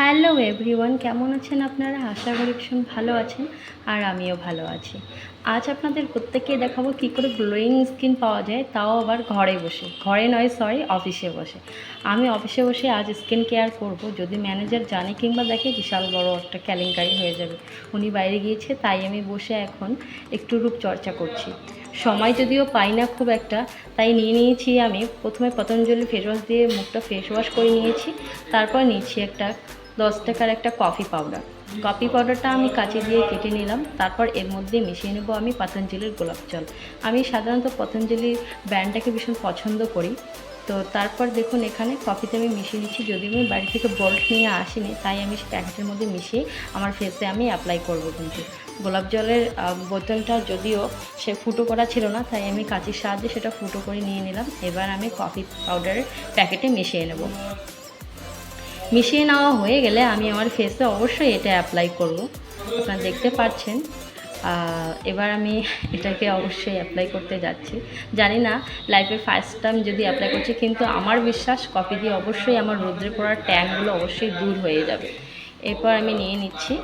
Hello everyone, কেমন আছেন আপনারা? আশা করি ভীষণ ভালো আছেন আর আমিও ভালো আছি। আজ আপনাদের প্রত্যেককে দেখাবো কী করে গ্লোয়িং স্কিন পাওয়া যায়, তাও আবার ঘরে বসে। ঘরে নয়, সরি, অফিসে বসে। আমি অফিসে বসে আজ স্কিন কেয়ার করব। যদি ম্যানেজার জানে কিংবা দেখে, বিশাল বড় একটা কেলেঙ্কারি হয়ে যাবে। উনি বাইরে গিয়েছে, তাই আমি বসে এখন একটু রূপ চর্চা করছি। সময় যদিও পাই না খুব একটা, তাই নিয়ে নিয়েছি আমি। প্রথমে পতঞ্জলি ফেস ওয়াশ দিয়ে মুখটা ফেস ওয়াশ করে নিয়েছি, তারপর নিয়েছি একটা দশ টাকার একটা কফি পাউডার। কফি পাউডারটা আমি কাঁচি দিয়ে কেটে নিলাম, তারপর এর মধ্যে মিশিয়ে নেব আমি পতঞ্জলির গোলাপ জল। আমি সাধারণত পতঞ্জলি ব্র্যান্ডটাকে ভীষণ পছন্দ করি। তো তারপর দেখুন, এখানে কফিতে আমি মিশিয়ে নিচ্ছি যদি আমি বাড়ি থেকে বল্ট নিয়ে আসিনি, তাই আমি প্যাকেটের মধ্যে মিশিয়ে আমার ফেসে আমি অ্যাপ্লাই করব কিন্তু। গোলাপ জলের বোতলটা যদিও সে ফুটো করা ছিল না, তাই আমি কাঁচির সাহায্যে সেটা ফুটো করে নিয়ে নিলাম। এবার আমি কফি পাউডারের প্যাকেটে মিশিয়ে নেব। মিশিয়ে নেওয়া হয়ে গেলে আমি আমার ফেসে অবশ্যই এটা অ্যাপ্লাই করব। আপনারা দেখতে পাচ্ছেন। এবার আমি এটাকে অবশ্যই অ্যাপ্লাই করতে যাচ্ছি। জানি না লাইফে ফার্স্ট টাইম যদি অ্যাপ্লাই করছি, কিন্তু আমার বিশ্বাস কপি দিয়ে অবশ্যই আমার রোদ্রে পড়ার ট্যাঙ্কগুলো অবশ্যই দূর হয়ে যাবে। এরপর আমি নিয়ে নিচ্ছি।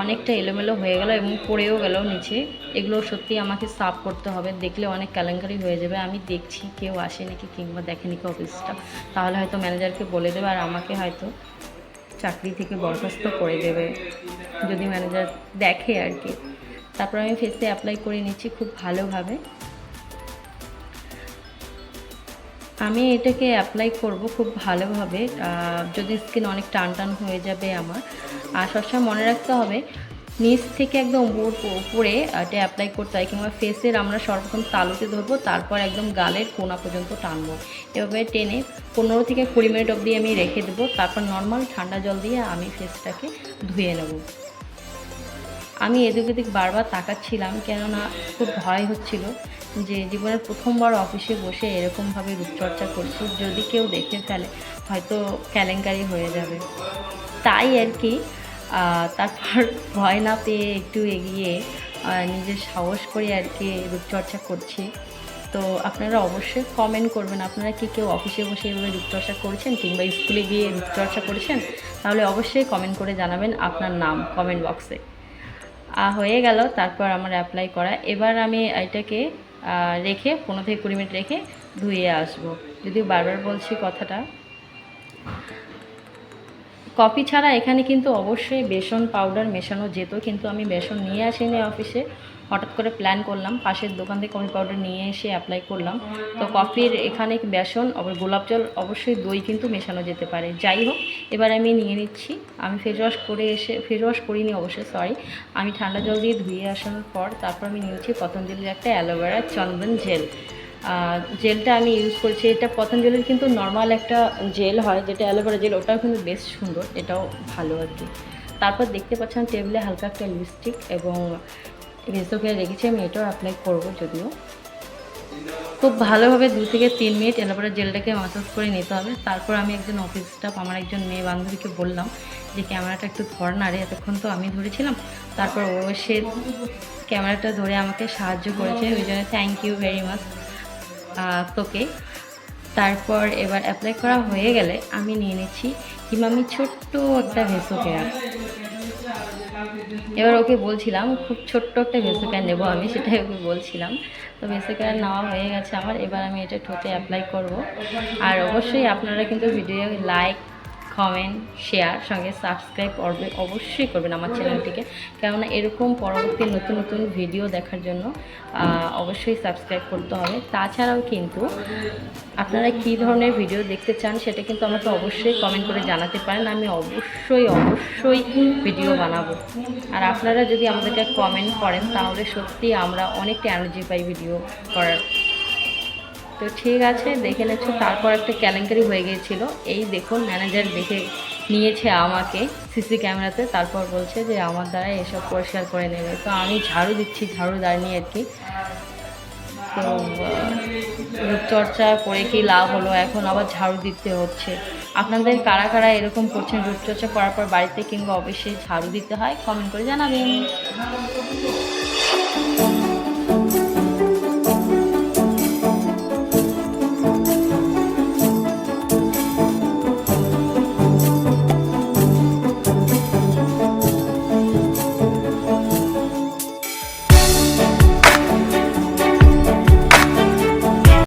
অনেকটা এলোমেলো হয়ে গেল এবং পড়েও গেল নিচে। এগুলো সত্যি আমাকে সাফ করতে হবে। দেখলে অনেক কেলেঙ্কারি হয়ে যাবে। আমি দেখছি কেউ আসে নাকি কিংবা দেখেনি কি অফিসটা। তাহলে হয়তো ম্যানেজারকে বলে দেবে আর আমাকে হয়তো চাকরি থেকে বরখাস্ত করে দেবে যদি ম্যানেজার দেখে আর কি। তারপর আমি ফেসে অ্যাপ্লাই করে নিচ্ছি খুব ভালোভাবে। আমি এটাকে অ্যাপ্লাই করব খুব ভালোভাবে। যদি স্কিন অনেক টান টান হয়ে যাবে আমার। আর সবসময় মনে রাখতে হবে, নিচ থেকে একদম উপর- এটা অ্যাপ্লাই করতে হয় কিংবা ফেসের আমরা সর্বপ্রথম তালুতে ধরবো, তারপর একদম গালের কোনা পর্যন্ত টানবো। এভাবে টেনে পনেরো থেকে কুড়ি মিনিট অবধি আমি রেখে দেবো। তারপর নর্মাল ঠান্ডা জল দিয়ে আমি ফেসটাকে ধুয়ে নেব। আমি এদিক ওদিক বারবার তাকাচ্ছিলাম কেননা খুব ভয় হচ্ছিল যে জীবনের প্রথমবার অফিসে বসে এরকমভাবে রূপচর্চা করছি, যদি কেউ দেখে ফেলে, হয়তো কেলেঙ্কারি হয়ে যাবে। তাই আর কি তারপর ভয় না পেয়ে একটু এগিয়ে নিজের সাহস করে আর কি রূপচর্চা করছি। তো আপনারা অবশ্যই কমেন্ট করবেন, আপনারা কি কেউ অফিসে বসে এভাবে রূপচর্চা করেছেন কিংবা স্কুলে গিয়ে রূপচর্চা করেছেন? তাহলে অবশ্যই কমেন্ট করে জানাবেন আপনার নাম কমেন্ট বক্সে হয়ে গেল, তারপর আমার অ্যাপ্লাই করা। এবার আমি এটাকে রেখে পনেরো থেকে কুড়ি মিনিট রেখে ধুয়ে আসব। যদিও বারবার বলছি কথাটা। কফি ছাড়া এখানে কিন্তু অবশ্যই বেসন পাউডার মেশানো যেত, কিন্তু আমি বেসন নিয়ে আসিনি অফিসে হঠাৎ করে প্ল্যান করলাম, পাশের দোকান থেকে কফি পাউডার নিয়ে এসে অ্যাপ্লাই করলাম। তো কফির এখানে বেসন, আবার গোলাপ জল, অবশ্যই দই কিন্তু মেশানো যেতে পারে। যাই হোক, এবার আমি নিয়ে নিচ্ছি। আমি ফেস ওয়াশ করে এসে ফেস ওয়াশ করিনি অবশ্যই সরি আমি ঠান্ডা জল দিয়ে ধুয়ে আসানোর পর তারপর আমি নিয়েছি পতঞ্জলির একটা অ্যালোভেরা চন্দন জেল জেলটা আমি ইউজ করছি। এটা পতঞ্জলির কিন্তু নর্মাল একটা জেল হয়, যেটা অ্যালোভেরা জেল ওটাও কিন্তু বেশ সুন্দর, এটাও ভালো আর কি। তারপর দেখতে পাচ্ছেন টেবিলে হালকা একটা লিপস্টিক এবং ভেসোকে রেখেছি আমি এটাও অ্যাপ্লাই করব যদিও। খুব ভালোভাবে দু থেকে তিন মিনিট অ্যালোভেরা জেলটাকে মাসাজ করে নিতে হবে। তারপর আমি একজন অফিস স্টাফ আমার একজন মেয়ে বান্ধবীকে বললাম যে, ক্যামেরাটা একটু ধর না রে, এতক্ষণ তো আমি ধরেছিলাম। তারপর ও সে ক্যামেরাটা ধরে আমাকে সাহায্য করেছে, ওই জন্য থ্যাংক ইউ ভেরি মাচ তোকে। তারপর এবার অ্যাপ্লাই করা হয়ে গেলে আমি নিয়ে নিচ্ছি হিমামি ছোট্ট একটা ভেসো কেয়ার এবার ওকে বলছিলাম, খুব ছোট্ট একটা ভেসো ক্যান নেব আমি? সেটাই ওকে বলছিলাম। তো ভেসো ক্যান নেওয়া হয়ে গেছে আমার, এবার আমি এটা ঠোঁটে অ্যাপ্লাই করব। আর অবশ্যই আপনারা কিন্তু ভিডিও লাইক কমেন্ট শেয়ার সঙ্গে সাবস্ক্রাইব করবে, অবশ্যই করবেন আমার চ্যানেলটিকে কেননা এরকম পরবর্তী নতুন নতুন ভিডিও দেখার জন্য অবশ্যই সাবস্ক্রাইব করতে হবে। তাছাড়াও কিন্তু আপনারা কী ধরনের ভিডিও দেখতে চান সেটা কিন্তু আমাকে অবশ্যই কমেন্ট করে জানাতে পারেন। আমি অবশ্যই অবশ্যই ভিডিও বানাবো। আর আপনারা যদি আমাদেরকে কমেন্ট করেন, তাহলে সত্যি আমরা অনেকটা এনার্জি পাই ভিডিও করার। তো ঠিক আছে, দেখে নিচ্ছ, তারপর একটা কেলেঙ্কারি হয়ে গিয়েছিল। এই দেখুন ম্যানেজার দেখে নিয়েছে আমাকে সিসি ক্যামেরাতে, তারপর বলছে যে আমার দ্বারা এসব পরিষ্কার করে নেবে। তো আমি ঝাড়ু দিচ্ছি, ঝাড়ু দাঁড়িয়ে আর কি। তো রূপচর্চা করে কি লাভ হলো? এখন আবার ঝাড়ু দিতে হচ্ছে। আপনাদের কারা কারা এরকম করছেন রূপচর্চা করার পর বাড়িতে কিংবা অবশ্যই ঝাড়ু দিতে হয় কমেন্ট করে জানাবেন।